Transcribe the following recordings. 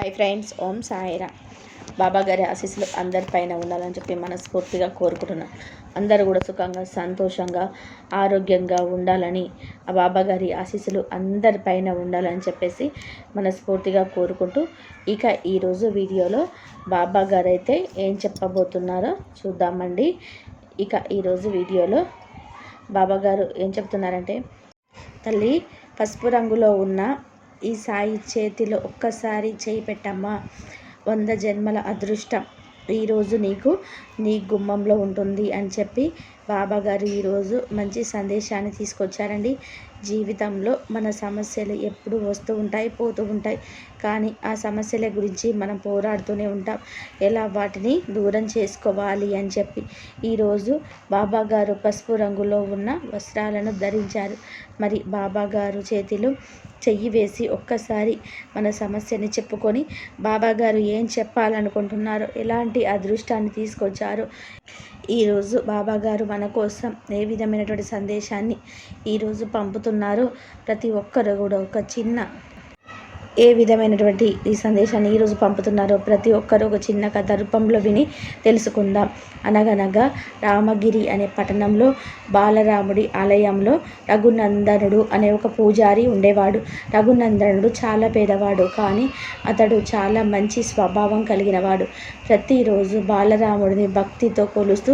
Hi friends ఓం సాయిరా. బాబా గారి ఆశీస్సులు అందరిపైన ఉండాలని చెప్పి మనస్ఫూర్తిగా కోరుకుంటున్నాను అందరూ కూడా సుఖంగా సంతోషంగా ఆరోగ్యంగా ఉండాలని ఆ బాబా గారి ఆశీస్సులు అందరిపైన ఉండాలని చెప్పేసి మనస్ఫూర్తిగా కోరుకుంటూ ఇక ఈరోజు వీడియోలో బాబా గారు అయితే ఏం చెప్పబోతున్నారో చూద్దామండి. ఇక ఈరోజు వీడియోలో బాబా గారు ఏం చెప్తున్నారంటే తల్లి పసుపు రంగులో ఉన్న ఈ సాయి చేతిలో ఒక్కసారి చేయి పెట్టమ్మా. వంద జన్మల అదృష్టం. ఈరోజు నీకు నీ గుమ్మంలో ఉంటుంది అని చెప్పి బాబా గారు ఈరోజు మంచి సందేశాన్ని తీసుకొచ్చారండి. జీవితంలో మన సమస్యలు ఎప్పుడు వస్తూ ఉంటాయి పోతూ ఉంటాయి. కానీ ఆ సమస్యల గురించి మనం పోరాడుతూనే ఉంటాం. ఎలా వాటిని దూరం చేసుకోవాలి అని చెప్పి ఈరోజు బాబా గారు పసుపు రంగులో ఉన్న వస్త్రాలను ధరించారు. మరి బాబా గారు చేతిలో చెయ్యి వేసి ఒక్కసారి మన సమస్యని చెప్పుకొని బాబా గారు ఏం చెప్పాలనుకుంటున్నారో ఎలాంటి అదృష్టాన్ని తీసుకొచ్చారో ఈరోజు బాబా గారు మన కోసం ఏ విధమైనటువంటి సందేశాన్ని ఈరోజు పంపుతున్నారో? ప్రతి ఒక్కరు కూడా ఒక చిన్న ఏ విధమైనటువంటి ఈ సందేశాన్ని ఈరోజు పంపుతున్నారో ప్రతి ఒక్కరూ ఒక చిన్న కథ రూపంలో విని తెలుసుకుందాం. అనగనగా రామగిరి అనే పట్టణంలో బాలరాముడి ఆలయంలో రఘునందనుడు అనే ఒక పూజారి ఉండేవాడు. రఘునందనుడు చాలా పేదవాడు కానీ అతడు చాలా మంచి స్వభావం కలిగినవాడు. ప్రతిరోజు బాలరాముడిని భక్తితో కొలుస్తూ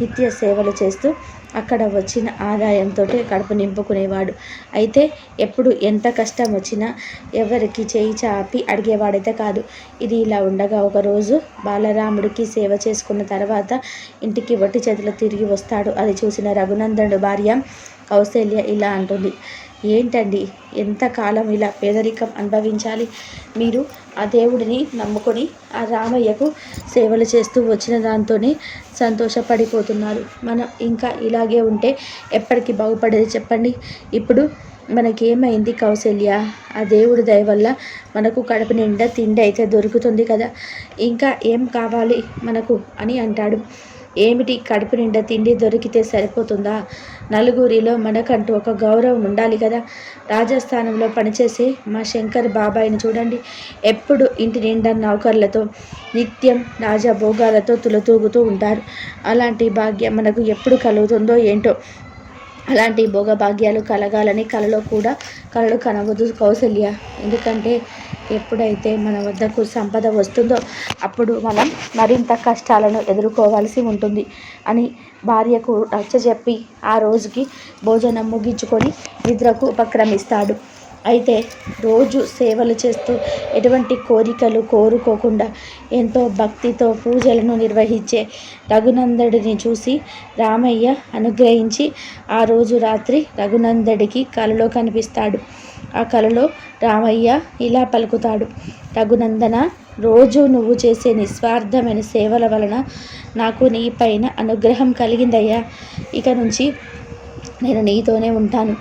నిత్య సేవలు చేస్తూ అక్కడ వచ్చిన ఆదాయంతో కడుపు నింపుకునేవాడు. అయితే ఎప్పుడు ఎంత కష్టం వచ్చినా ఎవరికి చేయి చాపి అడిగేవాడైతే కాదు. ఇది ఇలా ఉండగా ఒకరోజు బాలరాముడికి సేవ చేసుకున్న తర్వాత ఇంటికి వట్టి చేతిలో తిరిగి వస్తాడు. అది చూసిన రఘునందనుడు భార్య కౌశల్య ఇలా అంటుంది. ఏంటండి? ఎంతకాలం ఇలా పేదరికం అనుభవించాలి? మీరు ఆ దేవుడిని నమ్ముకొని ఆ రామయ్యకు సేవలు చేస్తూ వచ్చిన దాంతోనే సంతోషపడిపోతున్నారు. మనం ఇంకా ఇలాగే ఉంటే ఎప్పటికీ బాగుపడేది చెప్పండి? ఇప్పుడు మనకేమైంది కౌశల్య ఆ దేవుడి దయ వల్ల మనకు కడుపు నిండా తిండి అయితే దొరుకుతుంది కదా. ఇంకా ఏం కావాలి మనకు అని అంటాడు. ఏమిటి కడుపు నిండా తిండి దొరికితే సరిపోతుందా? నలుగురిలో మనకంటూ ఒక గౌరవం ఉండాలి కదా. రాజస్థానంలో పనిచేసే మా శంకర్ బాబాయిని చూడండి. ఎప్పుడు ఇంటి నిండా నౌకర్లతో నిత్యం రాజభోగాలతో తులతూగుతూ ఉంటారు. అలాంటి భాగ్యం మనకు ఎప్పుడు కలుగుతుందో ఏంటో అలాంటి భోగభాగ్యాలు కలగాలని కలలో కూడా కలలు కనవద్దు కౌశల్య ఎందుకంటే ఎప్పుడైతే మన వద్దకు సంపద వస్తుందో అప్పుడు మనం మరింత కష్టాలను ఎదుర్కోవాల్సి ఉంటుంది అని భార్యకు నచ్చ చెప్పి ఆ రోజుకి భోజనం ముగించుకొని నిద్రకు ఉపక్రమిస్తాడు. అయితే రోజు సేవలు చేస్తూ ఎటువంటి కోరికలు కోరుకోకుండా ఎంతో భక్తితో పూజలను నిర్వహించే రఘునందడిని చూసి రామయ్య అనుగ్రహించి ఆ రోజు రాత్రి రఘునందడికి కలలో కనిపిస్తాడు. ఆ కలలో రామయ్య ఇలా పలుకుతాడు. రఘునందన రోజు నువ్వు చేసే నిస్వార్థమైన సేవల వలన నాకు నీ పైన అనుగ్రహం కలిగిందయ్యా. ఇక నుంచి నేను నీతోనే ఉంటాను.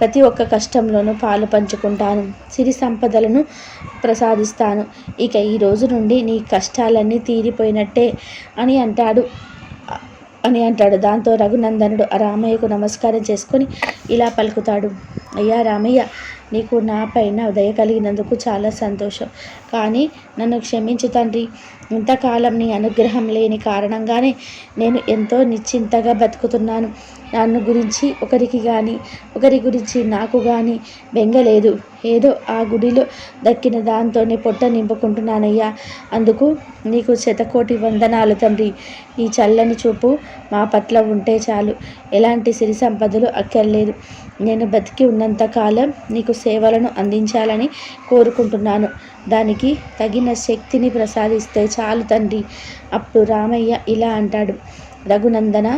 ప్రతి ఒక్క కష్టంలోనూ పాలు పంచుకుంటాను సిరి సంపదలను ప్రసాదిస్తాను. ఇక ఈ రోజు నుండి నీ కష్టాలన్నీ తీరిపోయినట్టే అని అంటాడు అని అంటాడు. దాంతో రఘునందనుడు ఆ రామయ్యకు నమస్కారం చేసుకొని ఇలా పలుకుతాడు. అయ్యా రామయ్య నీకు నా పైన దయ కలిగినందుకు చాలా సంతోషం. కానీ నన్ను క్షమించు తండ్రి. ఇంతకాలం నీ అనుగ్రహం లేని కారణంగానే నేను ఎంతో నిశ్చింతగా బతుకుతున్నాను. నన్ను గురించి ఒకరికి కానీ ఒకరి గురించి నాకు కానీ బెంగలేదు. ఏదో ఆ గుడిలో దక్కిన దాంతోనే పొట్ట నింపుకుంటున్నానయ్యా. అందుకు నీకు శతకోటి వందనాలు తండ్రి. ఈ చల్లని చూపు మా పట్ల ఉంటే చాలు. ఎలాంటి సిరి సంపదలు అక్కర్లేదు. నేను బతికి ఉన్నంతకాలం నీకు సేవలను అందించాలని కోరుకుంటున్నాను. దానికి తగిన శక్తిని ప్రసాదిస్తే చాలు తండ్రి. అప్పుడు రామయ్య ఇలా అంటాడు. రఘునందన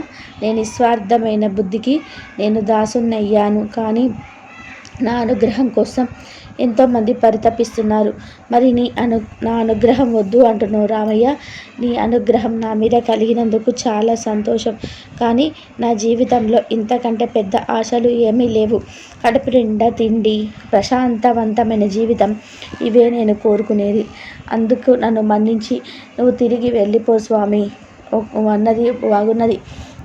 నేను నిస్వార్థమైన బుద్ధికి నేను దాసున్నయ్యాను కానీ నా అనుగ్రహం కోసం ఎంతోమంది పరితపిస్తున్నారు. మరి నీ అను నా అనుగ్రహం వద్దు అంటున్నావు రామయ్య. నీ అనుగ్రహం నా మీద కలిగినందుకు చాలా సంతోషం. కానీ నా జీవితంలో ఇంతకంటే పెద్ద ఆశలు ఏమీ లేవు. కడుపు నిండా తిండి ప్రశాంతవంతమైన జీవితం ఇవే నేను కోరుకునేది. అందుకు నన్ను మన్నించి నువ్వు తిరిగి వెళ్ళిపో స్వామి. అన్నది బాగున్నది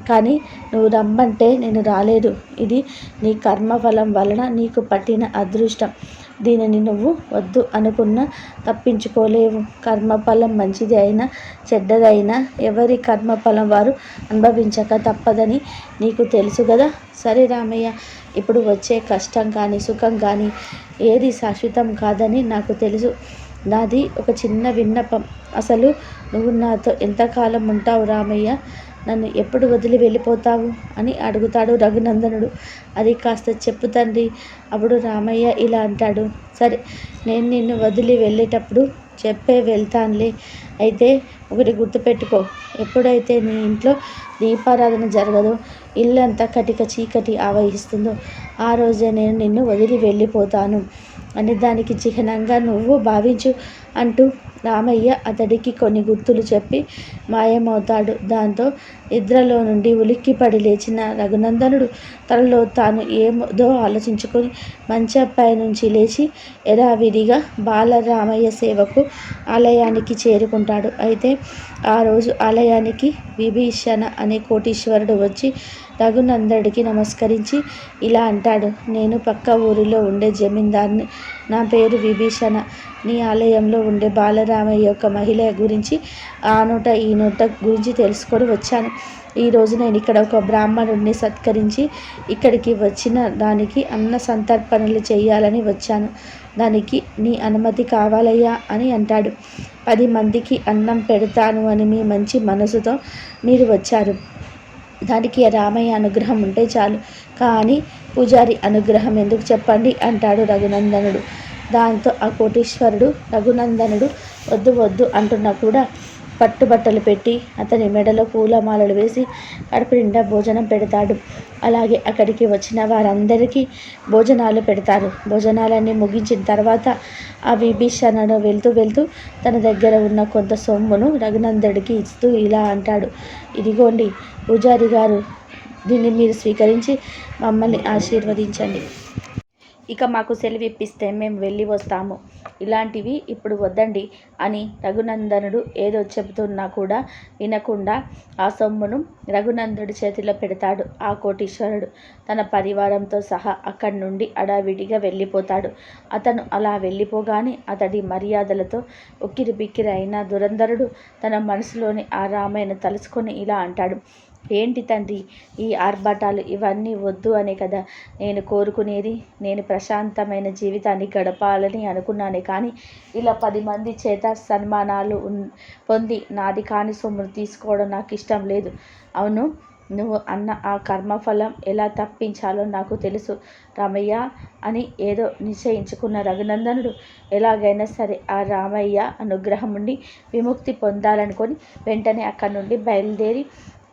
కానీ నువ్వు రమ్మంటే నేను రాలేదు. ఇది నీ కర్మఫలం వలన నీకు పట్టిన అదృష్టం. దీనిని నువ్వు వద్దు అనుకున్నా తప్పించుకోలేవు. కర్మఫలం మంచిది అయినా చెడ్డదైనా ఎవరి కర్మఫలం వారు అనుభవించక తప్పదని నీకు తెలుసు కదా? సరే రామయ్య ఇప్పుడు వచ్చే కష్టం కానీ సుఖం కానీ ఏది శాశ్వతం కాదని నాకు తెలుసు. నాది ఒక చిన్న విన్నపం. అసలు నువ్వు నాతో ఎంతకాలం ఉంటావు రామయ్య? నన్ను ఎప్పుడు వదిలి వెళ్ళిపోతావు? అని అడుగుతాడు రఘునందనుడు. అది కాస్త చెప్పు తండ్రి. అప్పుడు రామయ్య ఇలా అంటాడు. సరే నేను నిన్ను వదిలి వెళ్ళేటప్పుడు చెప్పే వెళ్తానులే. అయితే ఒకటి గుర్తుపెట్టుకో. ఎప్పుడైతే నీ ఇంట్లో దీపారాధన జరగదో ఇల్లంతా కటిక చీకటి ఆవహిస్తుందో ఆ రోజే నేను నిన్ను వదిలి వెళ్ళిపోతాను. అని దానికి చిహ్నంగా నువ్వు భావించు అంటూ రామయ్య అతడికి కొన్ని గుర్తులు చెప్పి మాయమవుతాడు. దాంతో నిద్రలో నుండి ఉలిక్కిపడి లేచిన రఘునందనుడు తనలో తాను ఏదో ఆలోచించుకొని మంచపై నుంచి లేచి యథావిధిగా బాలరామయ్య సేవకు ఆలయానికి చేరుకుంటాడు. అయితే ఆ రోజు ఆలయానికి విభీషణ అనే కోటీశ్వరుడు వచ్చి రఘునందడికి నమస్కరించి ఇలా అంటాడు నేను పక్క ఊరిలో ఉండే జమీందార్ని నా పేరు విభీషణ. నీ ఆలయంలో ఉండే బాలరామయ్య యొక్క మహిళ గురించి ఆ నోట ఈ నోట గురించి తెలుసుకొని వచ్చాను. ఈరోజు నేను ఇక్కడ ఒక బ్రాహ్మణుడిని సత్కరించి ఇక్కడికి వచ్చిన దానికి అన్న సంతర్పణలు చేయాలని వచ్చాను. దానికి నీ అనుమతి కావాలయ్యా అని అంటాడు. పది మందికి అన్నం పెడతాను అని మీ మంచి మనసుతో మీరు వచ్చారు. దానికి రామయ్య అనుగ్రహం ఉంటే చాలు. కానీ పూజారి అనుగ్రహం ఎందుకు చెప్పండి? అంటాడు రఘునందనుడు. దాంతో ఆ కోటీశ్వరుడు రఘునందనుడు వద్దు వద్దు అంటున్నా కూడా పట్టుబట్టలు పెట్టి అతని మెడలో పూలమాలలు వేసి కడుపు నిండా భోజనం పెడతాడు. అలాగే అక్కడికి వచ్చిన వారందరికీ భోజనాలు పెడతారు. భోజనాలన్నీ ముగించిన తర్వాత ఆ విభీషణను వెళ్తూ వెళ్తూ తన దగ్గర ఉన్న కొంత సొమ్మును రఘునందుడికి ఇస్తూ ఇలా అంటాడు. ఇదిగోండి పూజారి గారు దీన్ని మీరు స్వీకరించి మమ్మల్ని ఆశీర్వదించండి. ఇక మాకు సెలవిప్పిస్తే మేము వెళ్ళి వస్తాము. ఇలాంటివి ఇప్పుడు వద్దండి అని రఘునందనుడు ఏదో చెబుతున్నా కూడా వినకుండా ఆ సొమ్మును రఘునందుడి చేతిలో పెడతాడు ఆ కోటీశ్వరుడు. తన పరివారంతో సహా అక్కడి నుండి అడావిడిగా వెళ్ళిపోతాడు. అతను అలా వెళ్ళిపోగానే అతడి మర్యాదలతో ఉక్కిరి బిక్కిరి అయిన దురంధరుడు తన మనసులోని ఆ రామయ్యను తలుసుకొని ఇలా అంటాడు. ఏంటి తండ్రి? ఈ ఆర్భాటాలు ఇవన్నీ వద్దు అనే కదా. నేను కోరుకునేది నేను ప్రశాంతమైన జీవితాన్ని గడపాలని అనుకున్నానే కానీ ఇలా పది మంది చేత సన్మానాలు పొంది నాది కాని సొమ్మును తీసుకోవడం నాకు ఇష్టం లేదు. అవును నువ్వు అన్న ఆ కర్మఫలం ఎలా తప్పించాలో నాకు తెలుసు. రామయ్య అని ఏదో నిశ్చయించుకున్న రఘునందనుడు ఎలాగైనా సరే ఆ రామయ్య అనుగ్రహం నుండి విముక్తి పొందాలనుకొని వెంటనే అక్కడి నుండి బయలుదేరి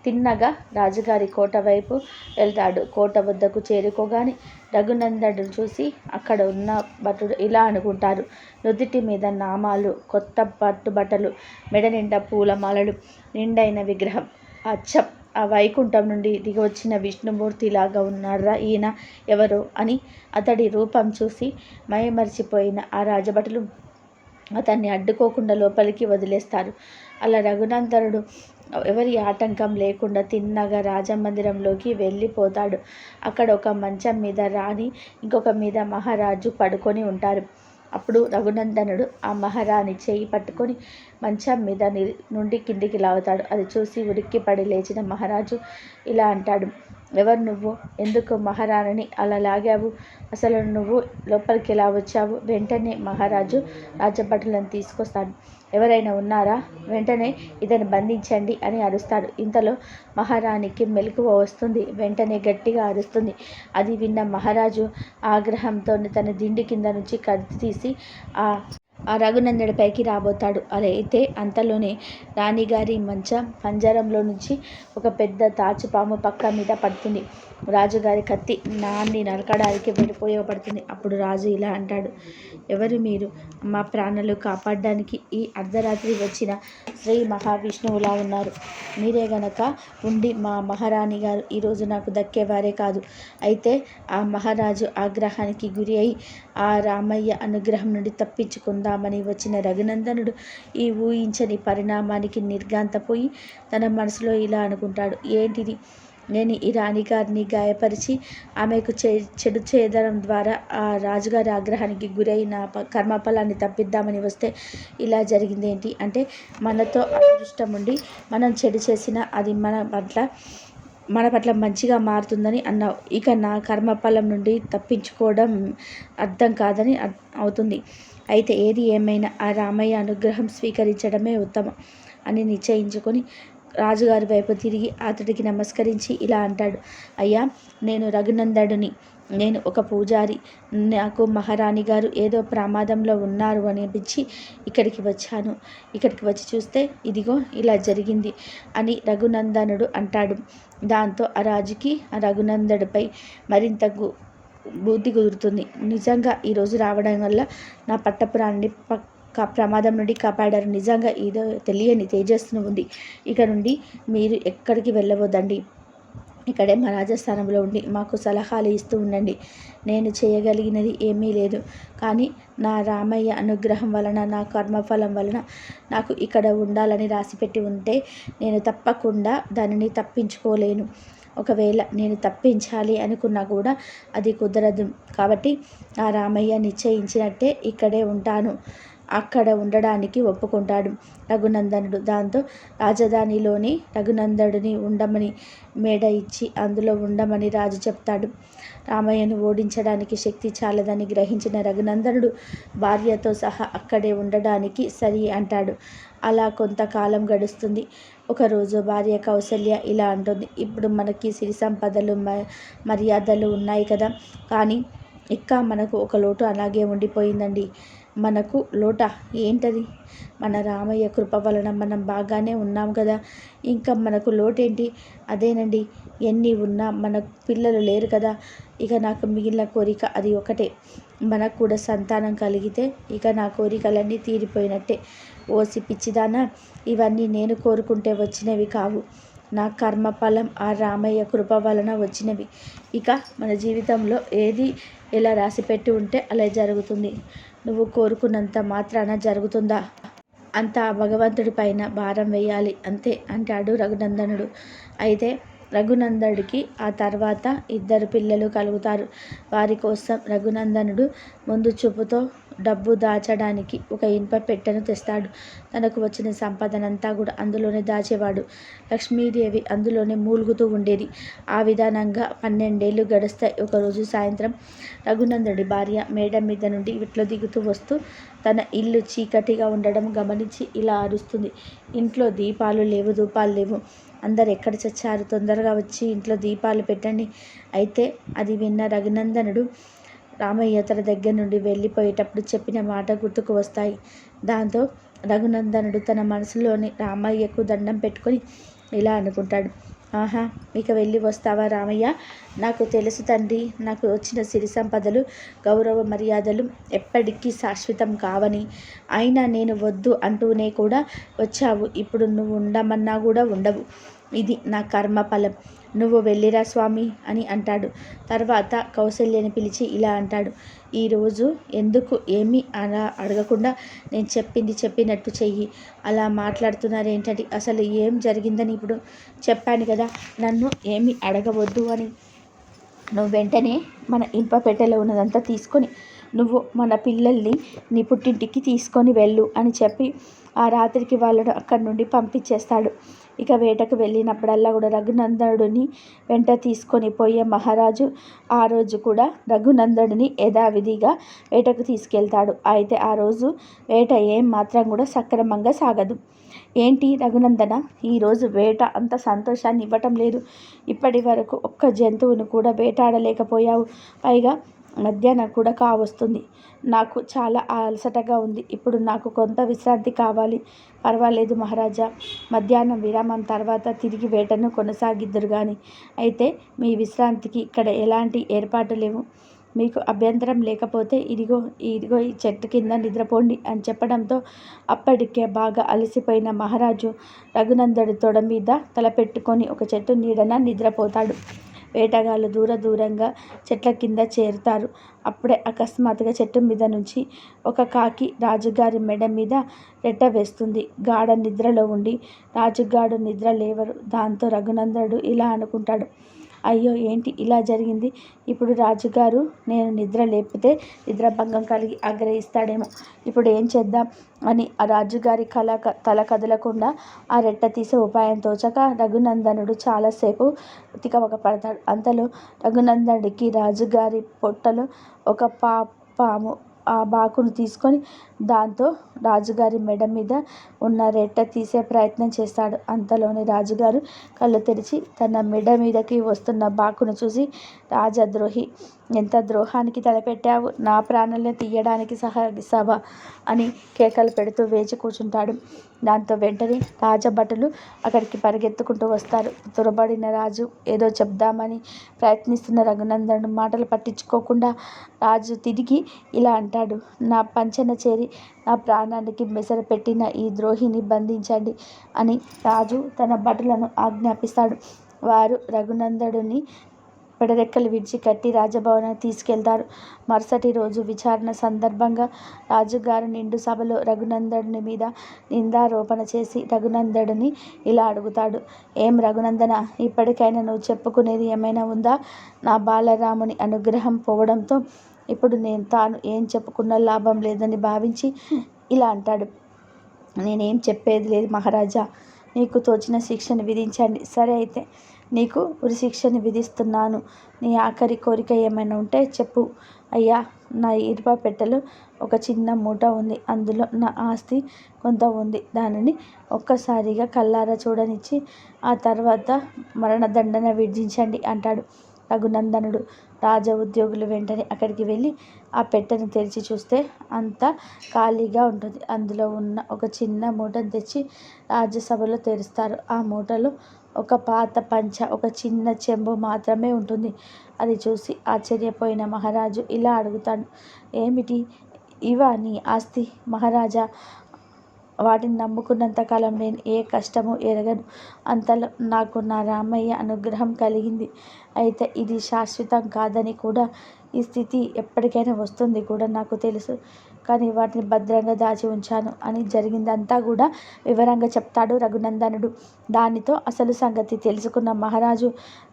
తిన్నగా రాజుగారి కోట వైపు వెళ్తాడు. కోట వద్దకు చేరుకోగానే రఘునందనుడు చూసి అక్కడ ఉన్న భటుడు ఇలా అనుకుంటారు. నుదుటి మీద నామాలు కొత్త పట్టుబట్టలు మెడ నిండా పూలమాలలు నిండైన విగ్రహం అచ్చం ఆ వైకుంఠం నుండి దిగి వచ్చిన విష్ణుమూర్తిలాగా ఉన్నారా ఈయన? ఎవరు? అని అతడి రూపం చూసి మయమర్చిపోయిన ఆ రాజభటులు అతన్ని అడ్డుకోకుండా లోపలికి వదిలేస్తారు. అలా రఘునందనుడు ఎవరి ఆటంకం లేకుండా తిన్నగా రాజమందిరంలోకి వెళ్ళిపోతాడు. అక్కడ ఒక మంచం మీద రాణి ఇంకొక మీద మహారాజు పడుకొని ఉంటారు. అప్పుడు రఘునందనుడు ఆ మహారాణి చేయి పట్టుకొని మంచం మీద నుండి కిందికి లాగుతాడు. అది చూసి ఉడిక్కి పడి లేచిన మహారాజు ఇలా అంటాడు. ఎవరు నువ్వు? ఎందుకు మహారాణిని అలా లాగావు? అసలు నువ్వు లోపలికి ఎలా వచ్చావు? వెంటనే మహారాజు రాజభటులను తీసుకొస్తాడు. ఎవరైనా ఉన్నారా? వెంటనే ఇతను బంధించండి అని అరుస్తాడు. ఇంతలో మహారాణికి మెలకువ వస్తుంది. వెంటనే గట్టిగా అరుస్తుంది. అది విన్న మహారాజు ఆగ్రహంతో తన దిండి కింద నుంచి కత్తి తీసి ఆ ఆ రఘునందడిపైకి రాబోతాడు. అలా అయితే అంతలోనే రాణిగారి మంచం పంజరంలో నుంచి ఒక పెద్ద తాచుపాము పక్క మీద పడుతుంది. రాజుగారి కత్తి నాన్ని నరకడానికి ఉపయోగపడుతుంది. అప్పుడు రాజు ఇలా అంటాడు ఎవరు మీరు? మా ప్రాణాలు కాపాడడానికి ఈ అర్ధరాత్రి వచ్చిన శ్రీ మహావిష్ణువులా ఉన్నారు. మీరే గనక ఉండి మా మహారాణి గారు ఈరోజు నాకు దక్కేవారే కాదు. అయితే ఆ మహారాజు ఆగ్రహానికి గురి అయి ఆ రామయ్య అనుగ్రహం నుండి తప్పించుకుందామని వచ్చిన రఘునందనుడు ఈ ఊహించని పరిణామానికి నిర్గాంతపోయి తన మనసులో ఇలా అనుకుంటాడు. ఏంటిది? నేను ఈ రాణిగారిని గాయపరిచి ఆమెకు చే చెడు చేయడం ద్వారా ఆ రాజుగారి ఆగ్రహానికి గురైన కర్మఫలాన్ని తప్పిద్దామని వస్తే ఇలా జరిగింది ఏంటి అంటే మనతో అదృష్టం ఉండి మనం చెడు చేసిన అది మన పట్ల మన పట్ల మంచిగా మారుతుందని అన్నావు ఇక నా కర్మఫలం నుండి తప్పించుకోవడం అర్థం కాదని అవుతుంది. అయితే ఏది ఏమైనా ఆ రామయ్య అనుగ్రహం స్వీకరించడమే ఉత్తమం అని నిశ్చయించుకొని రాజుగారి వైపు తిరిగి అతడికి నమస్కరించి ఇలా అంటాడు. అయ్యా నేను రఘునందడుని నేను ఒక పూజారి. నాకు మహారాణి గారు ఏదో ప్రమాదంలో ఉన్నారు అనిపించి ఇక్కడికి వచ్చాను. ఇక్కడికి వచ్చి చూస్తే ఇదిగో ఇలా జరిగింది అని రఘునందనుడు అంటాడు. దాంతో ఆ రాజుకి ఆ రఘునందడిపై మరింత బుద్ధి కుదురుతుంది. నిజంగా ఈరోజు రావడం వల్ల నా పట్టపురాన్ని ప్రమాదం నుండి కాపాడారు. నిజంగా ఏదో తెలియని తేజస్సును ఉంది. ఇక నుండి మీరు ఎక్కడికి వెళ్ళవద్దండి. ఇక్కడే మా రాజస్థానంలో ఉండి మాకు సలహాలు ఇస్తూ ఉండండి. నేను చేయగలిగినది ఏమీ లేదు. కానీ నా రామయ్య అనుగ్రహం వలన నా కర్మఫలం వలన నాకు ఇక్కడ ఉండాలని రాసిపెట్టి ఉంటే నేను తప్పకుండా దానిని తప్పించుకోలేను. ఒకవేళ నేను తప్పించాలి అనుకున్నా కూడా అది కుదరదు. కాబట్టి ఆ రామయ్య నిశ్చయించినట్టే ఇక్కడే ఉంటాను. అక్కడ ఉండడానికి ఒప్పుకుంటాడు. రఘునందనుడు దాంతో రాజధానిలోని రఘునందనుడిని ఉండమని మేడ ఇచ్చి అందులో ఉండమని రాజు చెప్తాడు. రామయ్యను ఓడించడానికి శక్తి చాలదని గ్రహించిన రఘునందనుడు భార్యతో సహా అక్కడే ఉండడానికి సరి అంటాడు. అలా కొంతకాలం గడుస్తుంది. ఒకరోజు భార్య కౌసల్య ఇలా అంటుంది. ఇప్పుడు మనకి సిరి సంపదలు మర్యాదలు ఉన్నాయి కదా. కానీ ఇంకా మనకు ఒక లోటు అలాగే ఉండిపోయిందండి. మనకు లోట ఏంటది? మన రామయ్య కృప వలన మనం బాగానే ఉన్నాం కదా ఇంకా మనకు లోటేంటి? అదేనండి ఎన్ని ఉన్నా మన పిల్లలు లేరు కదా? ఇక నాకు మిగిలిన కోరిక అది ఒకటే. మనకు కూడా సంతానం కలిగితే ఇక నా కోరికలన్నీ తీరిపోయినట్టే. ఓసి పిచ్చిదానా ఇవన్నీ నేను కోరుకుంటే వచ్చినవి కావు. నా కర్మఫలం ఆ రామయ్య కృప వలన వచ్చినవి. ఇక మన జీవితంలో ఏది ఎలా రాసిపెట్టి ఉంటే అలా జరుగుతుంది. నువ్వు కోరుకున్నంత మాత్రాన జరుగుతుందా? అంతా భగవంతుడి పైన భారం వేయాలి అంతే అంటాడు రఘునందనుడు. అయితే రఘునందనుడికి ఆ తర్వాత ఇద్దరు పిల్లలు కలుగుతారు. వారి కోసం రఘునందనుడు ముందు చూపుతో డబ్బు దాచడానికి ఒక ఇనుప పెట్టెను తెస్తాడు. తనకు వచ్చిన సంపదనంతా కూడా అందులోనే దాచేవాడు. లక్ష్మీదేవి అందులోనే మూలుగుతూ ఉండేది. ఆ విధానంగా పన్నెండేళ్ళు గడుస్తాయి. ఒకరోజు సాయంత్రం రఘునందుడి భార్య మేడ మీద నుండి ఇట్లో దిగుతూ వస్తూ తన ఇల్లు చీకటిగా ఉండడం గమనించి ఇలా అరుస్తుంది. ఇంట్లో దీపాలు లేవు ధూపాలు లేవు. అందరు ఎక్కడ చచ్చారు? తొందరగా వచ్చి ఇంట్లో దీపాలు పెట్టండి. అయితే అది విన్న రఘునందనుడు రామయ్య తన దగ్గర నుండి వెళ్ళిపోయేటప్పుడు చెప్పిన మాట గుర్తుకు వస్తాయి. దాంతో రఘునందనుడు తన మనసులోని రామయ్యకు దండం పెట్టుకొని ఇలా అనుకుంటాడు. ఆహా ఇక వెళ్ళి వస్తావా రామయ్య? నాకు తెలుసు తండ్రి నాకు వచ్చిన సిరి సంపదలు గౌరవ మర్యాదలు ఎప్పటికీ శాశ్వతం కావని. అయినా నేను వద్దు అంటూనే కూడా వచ్చావు. ఇప్పుడు నువ్వు ఉండమన్నా కూడా ఉండవు. ఇది నా కర్మ ఫలం. నువ్వు వెళ్ళిరా స్వామి అని అంటాడు. తర్వాత కౌశల్యని పిలిచి ఇలా అంటాడు. ఈరోజు ఎందుకు ఏమీ అలా అడగకుండా నేను చెప్పింది చెప్పినట్టు చెయ్యి. అలా మాట్లాడుతున్నారు ఏంటంటే అసలు ఏం జరిగిందని ఇప్పుడు చెప్పాను కదా. నన్ను ఏమీ అడగవద్దు అని. నువ్వు వెంటనే మన ఇంప పెట్టెలో ఉన్నదంతా తీసుకొని నువ్వు మన పిల్లల్ని నీ పుట్టింటికి తీసుకొని వెళ్ళు అని చెప్పి ఆ రాత్రికి వాళ్ళను అక్కడి నుండి పంపించేస్తాడు. ఇక వేటకు వెళ్ళినప్పుడల్లా కూడా రఘునందనుడిని వెంట తీసుకొని పోయే మహారాజు ఆ రోజు కూడా రఘునందనుడిని యథావిధిగా వేటకు తీసుకెళ్తాడు. అయితే ఆ రోజు వేట ఏం మాత్రం కూడా సక్రమంగా సాగదు. ఏంటి రఘునందన? ఈరోజు వేట అంత సంతోషాన్ని ఇవ్వటం లేదు. ఇప్పటి వరకు ఒక్క జంతువును కూడా వేటాడలేకపోయావు. పైగా మధ్యాహ్నం కూడా కావస్తుంది. నాకు చాలా అలసటగా ఉంది. ఇప్పుడు నాకు కొంత విశ్రాంతి కావాలి. పర్వాలేదు మహారాజా. మధ్యాహ్నం విరామం తర్వాత తిరిగి వేటను కొనసాగిద్దరు కానీ అయితే మీ విశ్రాంతికి ఇక్కడ ఎలాంటి ఏర్పాటు లేవు. మీకు అభ్యంతరం లేకపోతే ఇదిగో ఇదిగో ఈ చెట్టు కింద నిద్రపోండి అని చెప్పడంతో అప్పటికే బాగా అలసిపోయిన మహారాజు రఘునందుడి తొడ మీద తలపెట్టుకొని ఒక చెట్టు నీడన నిద్రపోతాడు. వేటగాళ్ళు దూర దూరంగా చెట్ల కింద చేరుతారు. అప్పుడే అకస్మాత్తుగా చెట్టు మీద నుంచి ఒక కాకి రాజుగారి మెడ మీద రెట్ట వేస్తుంది. గాఢ నిద్రలో ఉండి రాజుగాడు నిద్ర లేవరు. దాంతో రఘునందనుడు ఇలా అనుకుంటాడు. అయ్యో ఏంటి ఇలా జరిగింది? ఇప్పుడు రాజుగారు నేను నిద్ర లేపితే నిద్రాభంగం కలిగి ఆగ్రహిస్తాడేమో! ఇప్పుడు ఏం చేద్దాం? అని ఆ రాజుగారి కల తల కదలకుండా ఆ రెట్ట తీసే ఉపాయం తోచక రఘునందనుడు చాలాసేపు తికమకపడతాడు. అంతలో రఘునందనుడికి రాజుగారి పొట్టలో ఒక పాము ఆ బాకును తీసుకొని దాంతో రాజుగారి మెడ మీద ఉన్న రెట్ట తీసే ప్రయత్నం చేస్తాడు. అంతలోనే రాజుగారు కళ్ళు తెరిచి తన మెడ మీదకి వస్తున్న బాకును చూసి రాజద్రోహి! ఎంత ద్రోహానికి తలపెట్టావు? నా ప్రాణాల్ని తీయడానికి సాహసిస్తావా? అని కేకలు పెడుతూ వేచి కూర్చుంటాడు. దాంతో వెంటనే రాజభటులు అక్కడికి పరిగెత్తుకుంటూ వస్తారు. తురబడిన రాజు ఏదో చెప్దామని ప్రయత్నిస్తున్న రఘునందనుడి మాటలు పట్టించుకోకుండా రాజు తిరిగి ఇలా అంటాడు. నా పంచన చేరి నా ప్రాణానికి మెసరపెట్టిన ఈ ద్రోహిని బంధించండి అని రాజు తన భటులను ఆజ్ఞాపిస్తాడు. వారు రఘునందనుడిని పెడరెక్కలు విడిచి కట్టి రాజభవనానికి తీసుకెళ్తారు మరుసటి రోజు విచారణ సందర్భంగా రాజుగారు నిండు సభలో రఘునందనుడి మీద నిందారోపణ చేసి రఘునందనుడిని ఇలా అడుగుతాడు. ఏం రఘునందన ఇప్పటికైనా నువ్వు చెప్పుకునేది ఏమైనా ఉందా? నా బాలరాముని అనుగ్రహం పోవడంతో ఇప్పుడు నేను తాను ఏం చెప్పుకున్న లాభం లేదని భావించి ఇలా అంటాడు. నేనేం చెప్పేది లేదు మహారాజా! నీకు తోచిన శిక్షను విధించండి. సరే అయితే నీకు ఉరిశిక్షని విధిస్తున్నాను. నీ ఆఖరి కోరిక ఏమైనా ఉంటే చెప్పు. అయ్యా! నా ఇనుపపెట్టెలో ఒక చిన్న మూట ఉంది. అందులో నా ఆస్తి కొంత ఉంది. దానిని ఒక్కసారిగా కళ్ళారా చూడనిచ్చి ఆ తర్వాత మరణదండన విధించండి అంటాడు రఘునందనుడు. రాజ ఉద్యోగులు వెంటనే అక్కడికి వెళ్ళి ఆ పెట్టెను తెరిచి చూస్తే అంతా ఖాళీగా ఉంటుంది. అందులో ఉన్న ఒక చిన్న మూటను తెచ్చి రాజ్యసభలో తెరుస్తారు. ఆ మూటలో ఒక పాత పంచ, ఒక చిన్న చెంబు మాత్రమే ఉంటుంది. అది చూసి ఆశ్చర్యపోయిన మహారాజు ఇలా అడుగుతాడు. ఏమిటి? ఇవా నీ ఆస్తి మహారాజా! వాటిని నమ్ముకున్నంత కాలం నేను ఏ కష్టము ఎరగను. అంతలో నాకు నా రామయ్య అనుగ్రహం కలిగింది. అయితే ఇది శాశ్వతం కాదని కూడా, ఈ స్థితి ఎప్పటికైనా వస్తుంది కూడా నాకు తెలుసు. కానీ వాటిని భద్రంగా దాచి ఉంచాను అని జరిగిందంతా కూడా వివరంగా చెప్తాడు రఘునందనుడు. దానితో అసలు సంగతి తెలుసుకున్న మహారాజు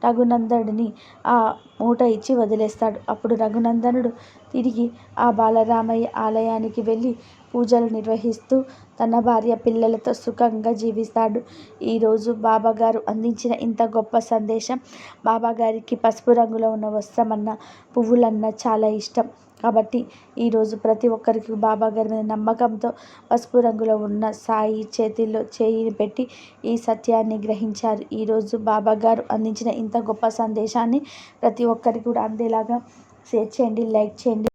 రఘునందనుడిని ఆ మూట ఇచ్చి వదిలేస్తాడు. అప్పుడు రఘునందనుడు తిరిగి ఆ బాలరామయ్య ఆలయానికి వెళ్ళి పూజలు నిర్వహిస్తూ తన భార్య పిల్లలతో సుఖంగా జీవిస్తాడు. ఈరోజు బాబాగారు అందించిన ఇంత గొప్ప సందేశం బాబాగారికి పసుపు రంగులో ఉన్న వస్త్రమన్న పువ్వులన్నా చాలా ఇష్టం. కాబట్టి ఈరోజు ప్రతి ఒక్కరూ బాబాగారి మీద నమ్మకంతో పసుపు రంగులో ఉన్న సాయి చేతిలో చేయిని పెట్టి ఈ సత్యాన్ని గ్రహించారు. ఈరోజు బాబా గారు అందించిన ఇంత గొప్ప సందేశాన్ని ప్రతి ఒక్కరికి కూడా అందేలాగా షేర్ చేయండి. లైక్ చేయండి.